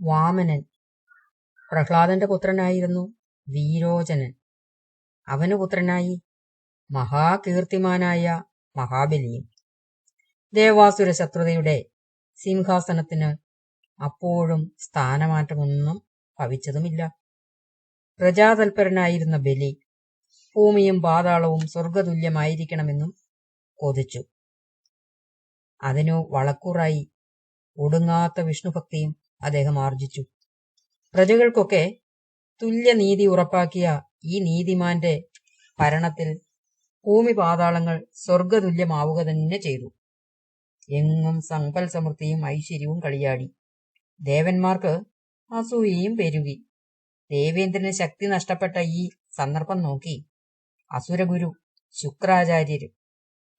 വാമനൻ. പ്രഹ്ലാദന്റെ പുത്രനായിരുന്നു വീരോചനൻ. അവന് പുത്രനായി മഹാകീർത്തിമാനായ മഹാബലിയും. ദേവാസുര ശത്രുതയുടെ സിംഹാസനത്തിന് അപ്പോഴും സ്ഥാനമാറ്റമൊന്നും ഭവിച്ചതുമില്ല. പ്രജാതൽപരനായിരുന്ന ബലി ഭൂമിയും പാതാളവും സ്വർഗതുല്യമായിരിക്കണമെന്നും കൊതിച്ചു. അതിനു വളക്കൂറായി ഒടുങ്ങാത്ത വിഷ്ണുഭക്തിയും അദ്ദേഹം ആർജിച്ചു. പ്രജകൾക്കൊക്കെ തുല്യനീതി ഉറപ്പാക്കിയ ഈ നീതിമാന്റെ ഭരണത്തിൽ ഭൂമി പാതാളങ്ങൾ സ്വർഗതുല്യമാവുക തന്നെ ചെയ്തു. എങ്ങും സമ്പൽ സമൃദ്ധിയും ഐശ്വര്യവും കളിയാടി. ദേവന്മാർക്ക് അസൂയയും പെരുകി. ദേവേന്ദ്രന് ശക്തി നഷ്ടപ്പെട്ട ഈ സന്ദർഭം നോക്കി അസുരഗുരു ശുക്രാചാര്യര്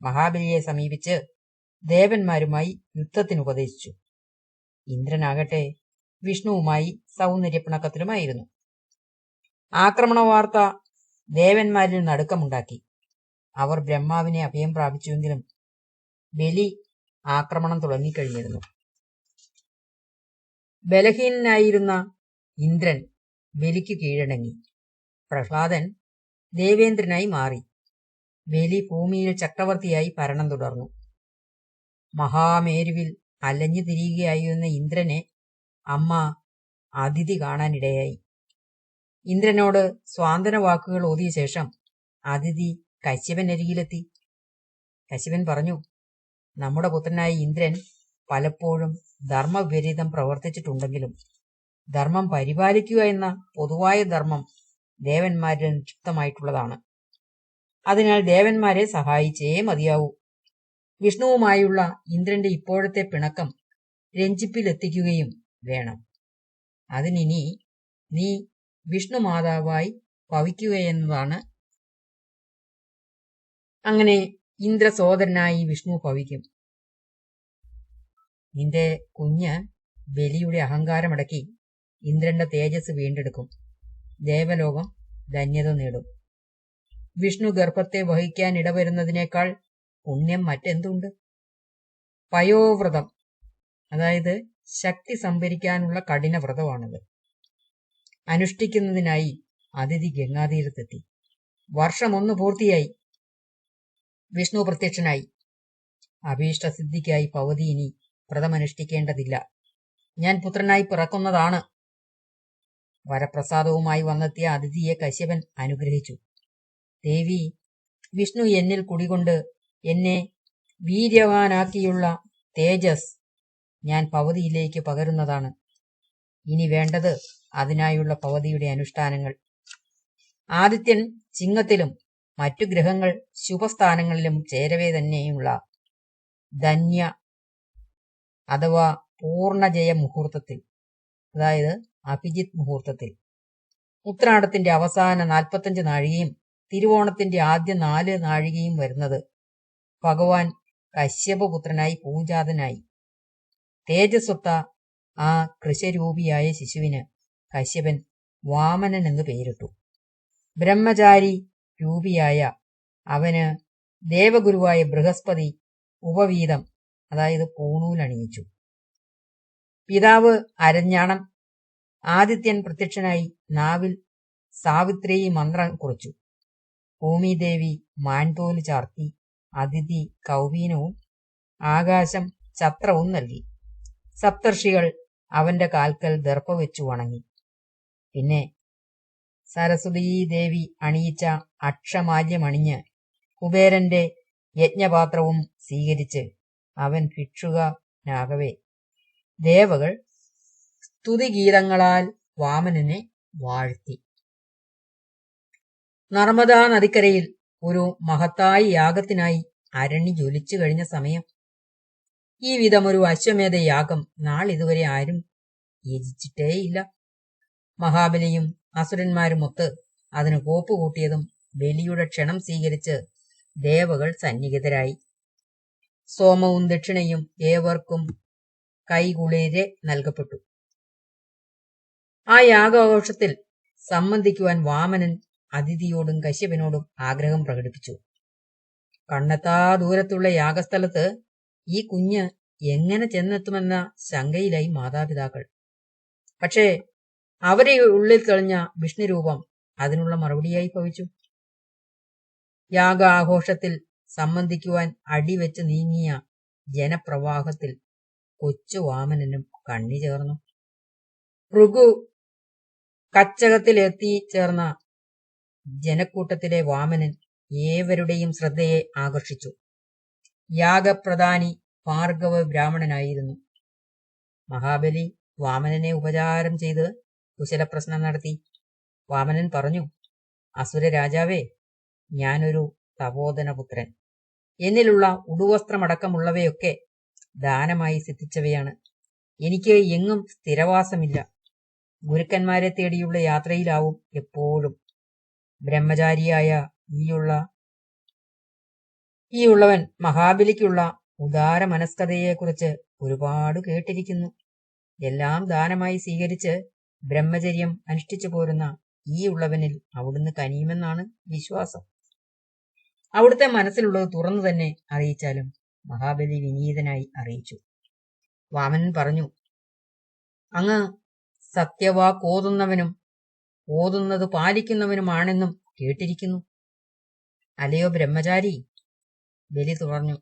മഹാബലിയെ സമീപിച്ച് ദേവന്മാരുമായി യുദ്ധത്തിന് ഉപദേശിച്ചു ഇന്ദ്രനാകട്ടെ വിഷ്ണുവുമായി സൗന്ദര്യപ്പിണക്കത്തിലുമായിരുന്നു. ആക്രമണ വാർത്ത ദേവന്മാരിൽ നടുക്കമുണ്ടാക്കി. അവർ ബ്രഹ്മാവിനെ അഭയം പ്രാപിച്ചുവെങ്കിലും ബലി ആക്രമണം തുടങ്ങിക്കഴിഞ്ഞിരുന്നു. ബലഹീനനായിരുന്ന ഇന്ദ്രൻ ബലിക്ക് കീഴടങ്ങി. പ്രഹ്ലാദൻ ദേവേന്ദ്രനായി മാറി. ബലി ഭൂമിയിൽ ചക്രവർത്തിയായി ഭരണം തുടർന്നു. മഹാമേരുവിൽ അലഞ്ഞു തിരിയുകയായിരുന്ന ഇന്ദ്രനെ അമ്മ അതിഥി കാണാനിടയായി. ഇന്ദ്രനോട് സ്വാന്തന വാക്കുകൾ ഓതിയ ശേഷം അതിഥി കശ്യപൻ അരികിലെത്തി കശ്യപൻ പറഞ്ഞു നമ്മുടെ പുത്രനായ ഇന്ദ്രൻ പലപ്പോഴും ധർമ്മവിപരീതം പ്രവർത്തിച്ചിട്ടുണ്ടെങ്കിലും ധർമ്മം പരിപാലിക്കുക എന്ന പൊതുവായ ധർമ്മം ദേവന്മാരിൽ നിക്ഷിപ്തമായിട്ടുള്ളതാണ്. അതിനാൽ ദേവന്മാരെ സഹായിച്ചേ മതിയാവൂ. വിഷ്ണുവുമായുള്ള ഇന്ദ്രന്റെ ഇപ്പോഴത്തെ പിണക്കം രഞ്ജിപ്പിലെത്തിക്കുകയും വേണം. അതിനി നീ വിഷ്ണു മാതാവായി ഭവിക്കുകയെന്നതാണ്. അങ്ങനെ ഇന്ദ്രസോദരനായി വിഷ്ണു ഭവിക്കും. നിന്റെ കുഞ്ഞ് ബലിയുടെ അഹങ്കാരമടക്കി ഇന്ദ്രന്റെ തേജസ് വീണ്ടെടുക്കും. ദേവലോകം ധന്യത നേടും. വിഷ്ണു ഗർഭത്തെ വഹിക്കാൻ ഇടവരുന്നതിനേക്കാൾ പുണ്യം മറ്റെന്തുണ്ട്? പയോവ്രതം. അതായത് ശക്തി സംഭരിക്കാനുള്ള കഠിന വ്രതമാണത് അനുഷ്ഠിക്കുന്നതിനായി അതിഥി ഗംഗാതീരത്തെത്തി. വർഷം ഒന്ന് പൂർത്തിയായി. വിഷ്ണു പ്രത്യക്ഷനായി. അഭീഷ്ടസിദ്ധിക്കായി പവതി ഇനി വ്രതമനുഷ്ഠിക്കേണ്ടതില്ല. ഞാൻ പുത്രനായി പിറക്കുന്നതാണ്. വരപ്രസാദവുമായി വന്നെത്തിയ അതിഥിയെ കശ്യപൻ അനുഗ്രഹിച്ചു. ദേവി വിഷ്ണു എന്നിൽ കുടികൊണ്ട് എന്നെ വീര്യവാനാക്കിയുള്ള തേജസ് ഞാൻ പവതിയിലേക്ക് പകരുന്നതാണ്. ഇനി വേണ്ടത് അതിനായുള്ള പവതിയുടെ അനുഷ്ഠാനങ്ങൾ. ആദിത്യൻ ചിങ്ങത്തിലും മറ്റു ഗ്രഹങ്ങൾ ശുഭസ്ഥാനങ്ങളിലും ചേരവേ തന്നെയുള്ള ധന്യ അഥവാ പൂർണജയ മുഹൂർത്തത്തിൽ അതായത് അഭിജിത് മുഹൂർത്തത്തിൽ. ഉത്രാടത്തിന്റെ അവസാന നാൽപ്പത്തഞ്ച് നാഴികയും തിരുവോണത്തിന്റെ ആദ്യ നാല് നാഴികയും വരുന്നത് ഭഗവാൻ കശ്യപപുത്രനായി പൂജാതനായി. തേജസ്വത്ത ആ കൃശരൂപിയായ ശിശുവിന് കശ്യപൻ വാമനൻ എന്ന് പേരിട്ടു. ബ്രഹ്മചാരി രൂപിയായ അവന് ദേവഗുരുവായ ബൃഹസ്പതി ഉപവീതം അതായത് പൂണൂലണിയിച്ചു പിതാവ് അരഞ്ഞാണം ആദിത്യൻ പ്രത്യക്ഷനായി നാവിൽ സാവിത്രി മന്ത്രം കുറിച്ചു. ഭൂമിദേവി മാൻതോൽ ചാർത്തി അതിഥി കൗവീനവും ആകാശം ഛത്രവും നൽകി. സപ്തർഷികൾ അവന്റെ കാൽക്കൽ ദർപ്പവെച്ചു വെച്ചു വണങ്ങി. പിന്നെ സരസ്വതീ ദേവി അണിയിച്ച അക്ഷമാല്യമണിഞ്ഞ് കുബേരന്റെ യജ്ഞപാത്രവും സ്വീകരിച്ച് അവൻ ഭിക്ഷുകനാകവേ ദേവകൾ സ്തുതിഗീതങ്ങളാൽ വാമനനെ വാഴ്ത്തി. നർമ്മദാ നദിക്കരയിൽ ഒരു മഹത്തായ യാഗത്തിനായി അരണി ജ്വലിച്ചു കഴിഞ്ഞ സമയം ഈ വിധം ഒരു അശ്വമേധ യാഗം നാളിതുവരെ ആരും യജിച്ചിട്ടേയില്ല. മഹാബലിയും അസുരന്മാരുമൊത്ത് അതിന് കോപ്പ് കൂട്ടിയതും ബലിയുടെ ക്ഷണം സ്വീകരിച്ച് ദേവകൾ സന്നിഹിതരായി. സോമവും ദക്ഷിണയും ഏവർക്കും കൈകുളിരെ നൽകപ്പെട്ടു. ആ യാഗഘോഷത്തിൽ സംബന്ധിക്കുവാൻ വാമനൻ അതിഥിയോടും കശ്യപനോടും ആഗ്രഹം പ്രകടിപ്പിച്ചു. കണ്ണെത്താ ദൂരത്തുള്ള യാഗസ്ഥലത്ത് ഈ കുഞ്ഞ് എങ്ങനെ ചെന്നെത്തുമെന്ന ശങ്കയിലായി മാതാപിതാക്കൾ. പക്ഷേ അവരെ ഉള്ളിൽ തെളിഞ്ഞ വിഷ്ണുരൂപം അതിനുള്ള മറുപടിയായി ഭവിച്ചു. യാഗ ആഘോഷത്തിൽ സംബന്ധിക്കുവാൻ അടിവെച്ച് നീങ്ങിയ ജനപ്രവാഹത്തിൽ കൊച്ചു വാമനനും കണ്ണി ചേർന്നു. ഭൃഗു കച്ചകത്തിൽ ചേർന്ന ജനക്കൂട്ടത്തിലെ വാമനൻ ഏവരുടെയും ശ്രദ്ധയെ ആകർഷിച്ചു. യാഗപ്രധാനി ഭാർഗവ ബ്രാഹ്മണനായിരുന്നു. മഹാബലി വാമനനെ ഉപചാരം ചെയ്ത് കുശലപ്രശ്നം നടത്തി. വാമനൻ പറഞ്ഞു അസുര രാജാവേ ഞാനൊരു തപോധനപുത്രൻ. എന്നിലുള്ള ഉടുവസ്ത്രമടക്കമുള്ളവയൊക്കെ ദാനമായി സിദ്ധിച്ചവയാണ്. എനിക്ക് എങ്ങും സ്ഥിരവാസമില്ല. ഗുരുക്കന്മാരെ തേടിയുള്ള യാത്രയിലാവും എപ്പോഴും. ബ്രഹ്മചാരിയായ ഈയുള്ള ഈ ഉള്ളവൻ മഹാബലിക്കുള്ള ഉദാര മനസ്കതയെക്കുറിച്ച് ഒരുപാട് കേട്ടിരിക്കുന്നു. എല്ലാം ദാനമായി സ്വീകരിച്ച് ബ്രഹ്മചര്യം അനുഷ്ഠിച്ചു പോരുന്ന ഈ ഉള്ളവനിൽ അവിടുന്ന് കനിയുമെന്നാണ് വിശ്വാസം. അവിടുത്തെ മനസ്സിലുള്ളത് തുറന്നു തന്നെ അറിയിച്ചാലും മഹാബലി വിനീതനായി അറിയിച്ചു. വാമനൻ പറഞ്ഞു അങ്ങ് സത്യവാക്ക് ഓതുന്നവനും ഓതുന്നത് പാലിക്കുന്നവനുമാണെന്നും കേട്ടിരിക്കുന്നു. അലയോ ബ്രഹ്മചാരി? ബലി തുടർന്നു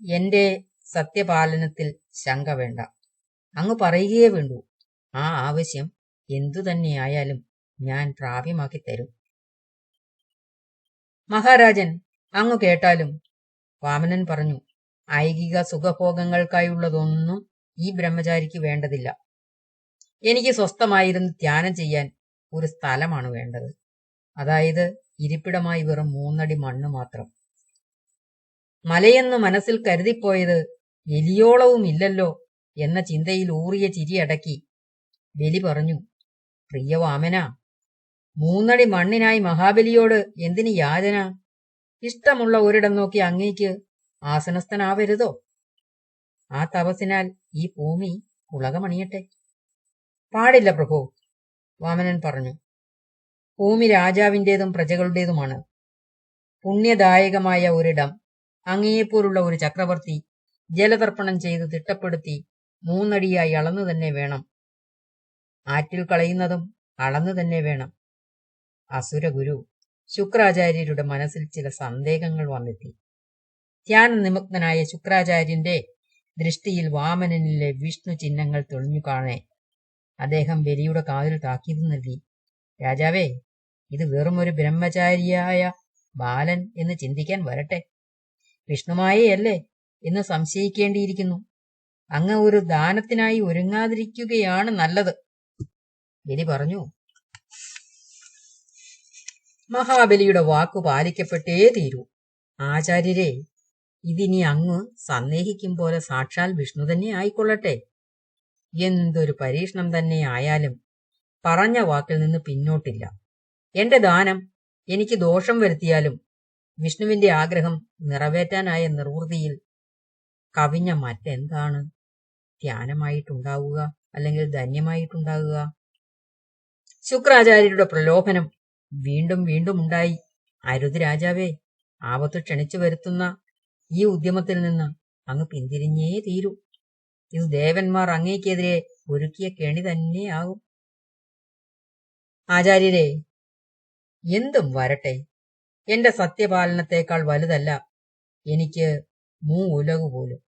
എന്റെ സത്യപാലനത്തിൽ ശങ്ക വേണ്ട. അങ്ങ് പറയുകയേ വേണ്ടൂ. ആ ആവശ്യം എന്തു തന്നെയായാലും ഞാൻ പ്രാപ്യമാക്കി തരും. മഹാരാജൻ അങ്ങു കേട്ടാലും വാമനൻ പറഞ്ഞു ഐകിക സുഖഭോഗങ്ങൾക്കായുള്ളതൊന്നും ഈ ബ്രഹ്മചാരിക്ക് വേണ്ടതില്ല. എനിക്ക് സ്വസ്ഥമായിരുന്ന് ധ്യാനം ചെയ്യാൻ ഒരു സ്ഥലമാണ് വേണ്ടത്. അതായത് ഇരിപ്പിടമായി വെറും മൂന്നടി മണ്ണ് മാത്രം. മലയെന്ന് മനസ്സിൽ കരുതിപ്പോയത് എലിയോളവും ഇല്ലല്ലോ എന്ന ചിന്തയിൽ ഊറിയ ചിരിയടക്കി ബലി പറഞ്ഞു പ്രിയ വാമന മൂന്നടി മണ്ണിനായി മഹാബലിയോട് എന്തിന് യാചന? ഇഷ്ടമുള്ള ഒരിടം നോക്കി അങ്ങേക്ക് ആസനസ്ഥനാവരുതോ? ആ തപസിനാൽ ഈ ഭൂമി ഉളകമണിയട്ടെ പാടില്ല പ്രഭു. വാമനൻ പറഞ്ഞു. ഭൂമി രാജാവിന്റെതും പ്രജകളുടേതുമാണ്. പുണ്യദായകമായ ഒരിടം അങ്ങയെപ്പോലുള്ള ഒരു ചക്രവർത്തി ജലതർപ്പണം ചെയ്ത് തിട്ടപ്പെടുത്തി മൂന്നടിയായി അളന്നു തന്നെ വേണം. ആറ്റിൽ കളയുന്നതും അളന്നു തന്നെ വേണം. അസുരഗുരു ശുക്രാചാര്യരുടെ മനസ്സിൽ ചില സന്ദേഹങ്ങൾ വന്നെത്തി. ധ്യാന നിമഗ്നനായ ശുക്രാചാര്യന്റെ ദൃഷ്ടിയിൽ വാമനനിലെ വിഷ്ണു ചിഹ്നങ്ങൾ തെളിഞ്ഞു കാണേ. അദ്ദേഹം ബലിയുടെ കാതിൽ താക്കീത് നൽകി. രാജാവേ ഇത് വെറും ഒരു ബ്രഹ്മചാരിയായ ബാലൻ എന്ന് ചിന്തിക്കാൻ വരട്ടെ. വിഷ്ണുമായയല്ലേ എന്ന് സംശയിക്കേണ്ടിയിരിക്കുന്നു. അങ്ങ് ഒരു ദാനത്തിനായി ഒരുങ്ങാതിരിക്കുകയാണ് നല്ലത്. ബലി പറഞ്ഞു മഹാബലിയുടെ വാക്കു പാലിക്കപ്പെട്ടേ തീരൂ. ആചാര്യരെ ഇതിനി അങ്ങ് സന്ദേഹിക്കും പോലെ സാക്ഷാൽ വിഷ്ണു തന്നെ ആയിക്കൊള്ളട്ടെ. എന്തൊരു പരീക്ഷണം തന്നെ ആയാലും പറഞ്ഞ വാക്കിൽ നിന്ന് പിന്നോട്ടില്ല. എന്റെ ദാനം എനിക്ക് ദോഷം വരുത്തിയാലും വിഷ്ണുവിന്റെ ആഗ്രഹം നിറവേറ്റാനായ നിർവൃതിയിൽ കവിഞ്ഞ മറ്റെന്താണ്? ധ്യാനമായിട്ടുണ്ടാവുക അല്ലെങ്കിൽ ധന്യമായിട്ടുണ്ടാകുക ശുക്രാചാര്യരുടെ പ്രലോഭനം വീണ്ടും വീണ്ടും ഉണ്ടായി. അരുത് രാജാവേ ആപത്ത് ക്ഷണിച്ചു വരുത്തുന്ന ഈ ഉദ്യമത്തിൽ നിന്ന് അങ്ങ് പിന്തിരിഞ്ഞേ തീരൂ. ഇത് ദേവന്മാർ അങ്ങേക്കെതിരെ ഒരുക്കിയ കെണി തന്നെയാകും. ആചാര്യരെ എന്തും വരട്ടെ. എന്റെ സത്യപാലനത്തെക്കാൾ വലുതല്ല. എനിക്ക് മൂ ഉലകു പോലും.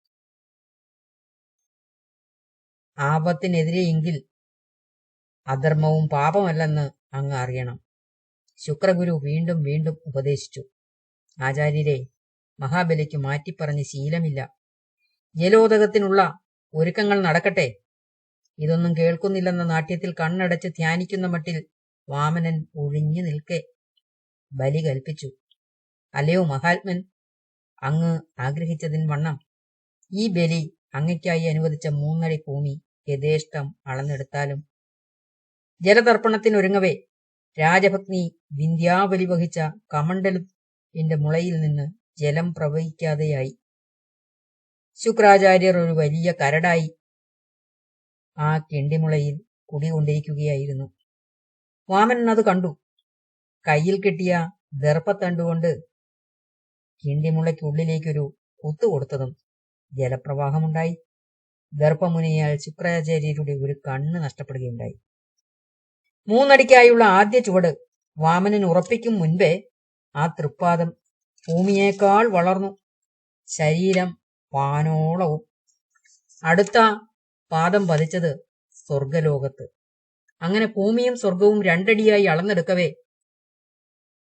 ആപത്തിനെതിരെയെങ്കിൽ അധർമ്മവും പാപമല്ലെന്ന് അങ്ങ് അറിയണം. ശുക്രഗുരു വീണ്ടും വീണ്ടും ഉപദേശിച്ചു. ആചാര്യരെ മഹാബലിക്ക് മാറ്റിപ്പറഞ്ഞ് ശീലമില്ല. ജലോദകത്തിനുള്ള ഒരുക്കങ്ങൾ നടക്കട്ടെ. ഇതൊന്നും കേൾക്കുന്നില്ലെന്ന നാട്യത്തിൽ കണ്ണടച്ച് ധ്യാനിക്കുന്ന മട്ടിൽ വാമനൻ ഒഴിഞ്ഞു നിൽക്കെ ബലി കൽപ്പിച്ചു. അല്ലയോ മഹാത്മൻ? അങ്ങ് ആഗ്രഹിച്ചതിൻ വണ്ണം. ഈ ബലി അങ്ങയ്ക്കായി അനുവദിച്ച മൂന്നടി ഭൂമി യഥേഷ്ടം അളന്നെടുത്താലും. ജലതർപ്പണത്തിനൊരുങ്ങവേ. രാജഭഗ്നി വിന്ധ്യാബലി വഹിച്ച കമണ്ടലിന്റെ മുളയിൽ നിന്ന് ജലം പ്രവഹിക്കാതെയായി. ശുക്രാചാര്യർ ഒരു വലിയ കരടായി ആ കെണ്ടിമുളയിൽ കുടികൊണ്ടിരിക്കുകയായിരുന്നു. വാമൻ അത് കണ്ടു. കയ്യിൽ കിട്ടിയ ദർപ്പത്തണ്ടുകൊണ്ട് കിണ്ടിമുളയ്ക്കുള്ളിലേക്കൊരു കുത്തു കൊടുത്തതും ജലപ്രവാഹമുണ്ടായി. ദർപ്പമുനിയാൽ ശുക്രാചാര്യരുടെ ഒരു കണ്ണ് നഷ്ടപ്പെടുകയുണ്ടായി. മൂന്നടിക്കായുള്ള ആദ്യ ചുവട് വാമനൻ ഉറപ്പിക്കും മുൻപേ ആ തൃപ്പാദം ഭൂമിയേക്കാൾ വളർന്നു. ശരീരം വാനോളവും അടുത്ത പാദം പതിച്ചത് സ്വർഗലോകത്ത് അങ്ങനെ ഭൂമിയും സ്വർഗവും രണ്ടടിയായി അളന്നെടുക്കവേ.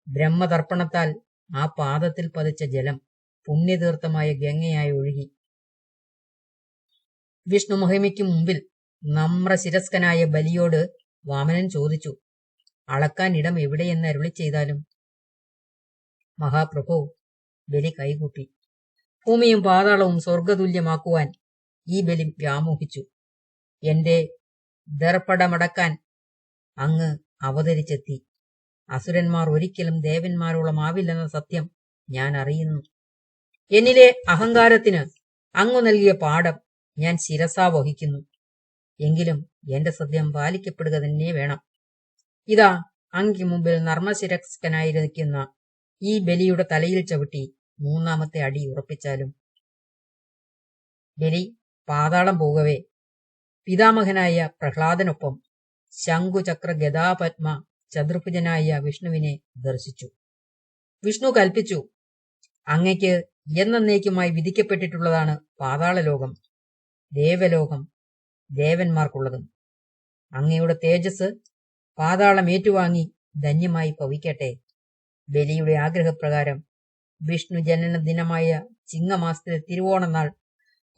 ബ്രഹ്മതർപ്പണത്താൽ ആ പാദത്തിൽ പതിച്ച ജലം പുണ്യതീർത്ഥമായ ഗംഗയായി ഒഴുകി. വിഷ്ണു മഹിമയ്ക്ക് മുമ്പിൽ നമ്രശിരസ്കനായ ബലിയോട് വാമനൻ ചോദിച്ചു അളക്കാൻ ഇടം എവിടെയെന്ന് അരുളി ചെയ്താലും മഹാപ്രഭു ബലി കൈകൂട്ടി. ഭൂമിയും പാതാളവും സ്വർഗതുല്യമാക്കുവാൻ ഈ ബലി വ്യാമോഹിച്ചു. എന്റെ ദർപ്പടമടക്കാൻ അങ്ങ് അവതരിച്ചെത്തി. അസുരന്മാർ ഒരിക്കലും ദേവന്മാരോളം ആവില്ലെന്ന സത്യം ഞാൻ അറിയുന്നു. എന്നിലെ അഹങ്കാരത്തിന് അങ്ങു നൽകിയ പാഠം ഞാൻ ശിരസാ വഹിക്കുന്നു. എങ്കിലും എന്റെ സത്യം പാലിക്കപ്പെടുക തന്നെ വേണം. ഇതാ അങ്ങ് മുമ്പിൽ നർമ്മശിരസ്കനായിരിക്കുന്ന ഈ ബലിയുടെ തലയിൽ ചവിട്ടി മൂന്നാമത്തെ അടി ഉറപ്പിച്ചാലും. ബലി പാതാളം പോകവേ. പിതാമഹനായ പ്രഹ്ലാദനൊപ്പം ശംഖുചക്ര ഗതാപത്മ ചതുർഭുജനായ വിഷ്ണുവിനെ ദർശിച്ചു. വിഷ്ണു കൽപ്പിച്ചു അങ്ങയ്ക്ക് എന്നേക്കുമായി വിധിക്കപ്പെട്ടിട്ടുള്ളതാണ് പാതാളലോകം ദേവലോകം ദേവന്മാർക്കുള്ളതും. അങ്ങയുടെ തേജസ് പാതാളം ഏറ്റുവാങ്ങി ധന്യമായി ഭവിക്കട്ടെ. ബലിയുടെ ആഗ്രഹപ്രകാരം വിഷ്ണു ജനന ദിനമായ ചിങ്ങമാസത്തിലെ തിരുവോണനാൾ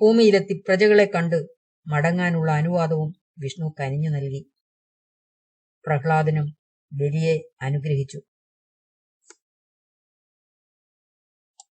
ഭൂമിയിലെത്തി പ്രജകളെ കണ്ട് മടങ്ങാനുള്ള അനുവാദവും വിഷ്ണു കനിഞ്ഞു നൽകി. പ്രഹ്ലാദനും ബലിയെ അനുഗ്രഹിച്ചു.